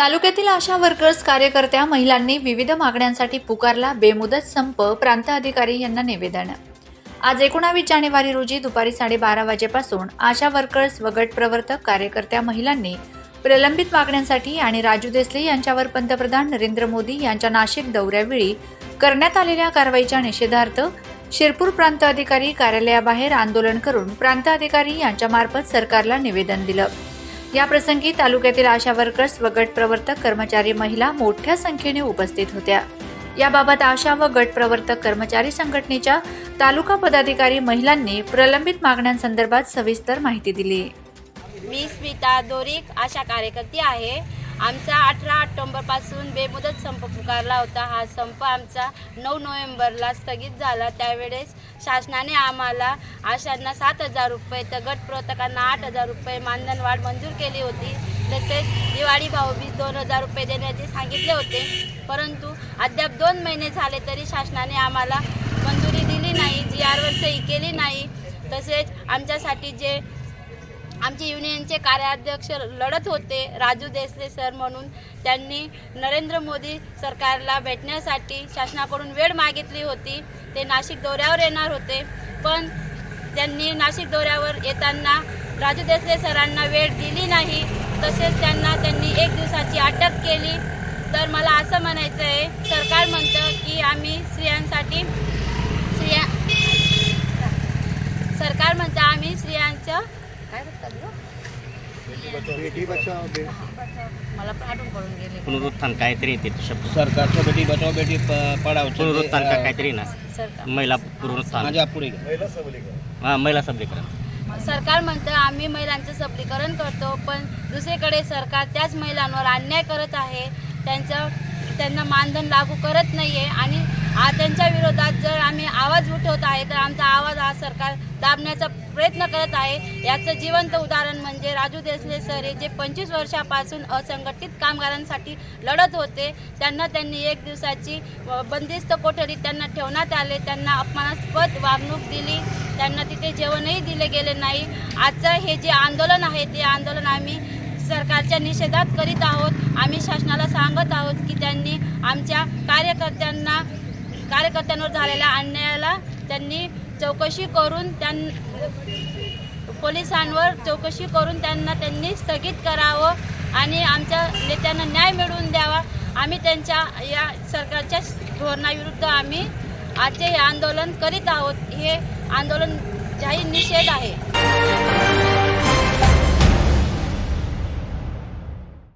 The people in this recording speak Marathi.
तालुक्यातील आशा वर्कर्स कार्यकर्त्या महिलांनी विविध मागण्यांसाठी पुकारला बेमुदत संप प्रांत अधिकारी यांना निवेदन. आज एकोणावीस जानेवारी रोजी दुपारी साडेबारा वाजेपासून आशा वर्कर्स व गट प्रवर्तक कार्यकर्त्या महिलांनी प्रलंबित मागण्यांसाठी आणि राजू देसले यांच्यावर पंतप्रधान नरेंद्र मोदी यांच्या नाशिक दौऱ्यावेळी करण्यात आलेल्या कारवाईच्या निषेधार्थ शिरपूर प्रांत अधिकारी कार्यालयाबाहेर आंदोलन करून प्रांत अधिकारी यांच्यामार्फत सरकारला निवेदन दिलं. या प्रसंगी तालुक्यातील आशा वर्कर्स व गट प्रवर्तक कर्मचारी महिला मोठ्या संख्येने उपस्थित होत्या. याबाबत आशा व गट प्रवर्तक कर्मचारी संघटनेच्या तालुका पदाधिकारी महिलांनी प्रलंबित मागण्यांसंदर्भात सविस्तर माहिती दिली. मी स्मिता दोरिक आशा कार्यकर्ती आहे. आमचा अठरा ऑक्टोंबरपासून बेमुदत संप पुकारला होता. हा संप आमचा नऊ नोव्हेंबरला स्थगित झाला. त्यावेळेस शासनाने आम्हाला आशांना सात हजार रुपये तर गट प्रवर्तकांना आठ हजार रुपये मानधनवाढ मंजूर केली होती. तसेच दिवाळी भाऊबीज दोन हजार रुपये देण्याचे सांगितले होते. परंतु अद्याप दोन महिने झाले तरी शासनाने आम्हाला मंजुरी दिली नाही जी आरवर सही केली नाही. तसेच आमच्यासाठी जे आमचे युनियनचे कार्याध्यक्ष लढत होते राजू देसले सर म्हणून. त्यांनी नरेंद्र मोदी सरकारला भेटण्यासाठी शासनाकडून वेळ मागितली होती. ते नाशिक दौऱ्यावर येणार होते. पण त्यांनी नाशिक दौऱ्यावर येताना राजू देसले सरांना वेळ दिली नाही. तसेच त्यांना त्यांनी एक दिवसाची अटक केली. तर मला असं म्हणायचं आहे सरकार म्हणतं की आम्ही स्त्रियांसाठी स्त्रिया सरकार म्हणतं आम्ही स्त्रियां काय म्हणतात गं? बेटी बचाओ बे मला पण आठवण पडून गेले. पुनरुत्थान काहीतरी येते शब्द. सरकारचं बेटी बचाओ बेटी प- पुनरुत्थान का काहीतरी ना? सरकार. महिला पुनरुत्थान. माझ्या पुढे. हा महिला सबलीकरण. सरकार म्हणतं आम्ही महिलांचं सबलीकरण करतो पण दुसरीकडे सरकार त्याच महिलांवर अन्याय करत आहे. त्यांचं त्यांना मानधन लागू करत नाही आहे आणि आ- त्यांच्या विरोधात जर आम्ही आवाज उठवत आहे तर आमचा हा सरकार दाबण्याचा प्रयत्न करत आहे. याचं जिवंत उदाहरण म्हणजे राजू देसले सर हे जे पंचवीस वर्षापासून असंघटित कामगारांसाठी लढत होते त्यांना त्यांनी एक दिवसाची बंदिस्त कोठडीत त्यांना ठेवण्यात आले त्यांना अपमानास्पद वागणूक दिली त्यांना तिथे जेवणही दिले गेले नाही. आजचं हे जे आंदोलन आहे ते आंदोलन आम्ही सरकारच्या निषेधात करीत आहोत. आम्ही शासनाला सांगत आहोत की त्यांनी आमच्या कार्यकर्त्यांना कार्यकर्त्यांवर झालेल्या अन्यायाला त्यांनी चौकशी करून त्यां पोलिसांवर चौकशी करून त्यांना त्यांनी स्थगित करावं आणि आमच्या नेत्यांना न्याय मिळवून द्यावा. आम्ही त्यांच्या या सरकारच्या धोरणाविरुद्ध आम्ही आजचे हे आंदोलन करीत आहोत. हे आंदोलन जाहीर निषेध आहे.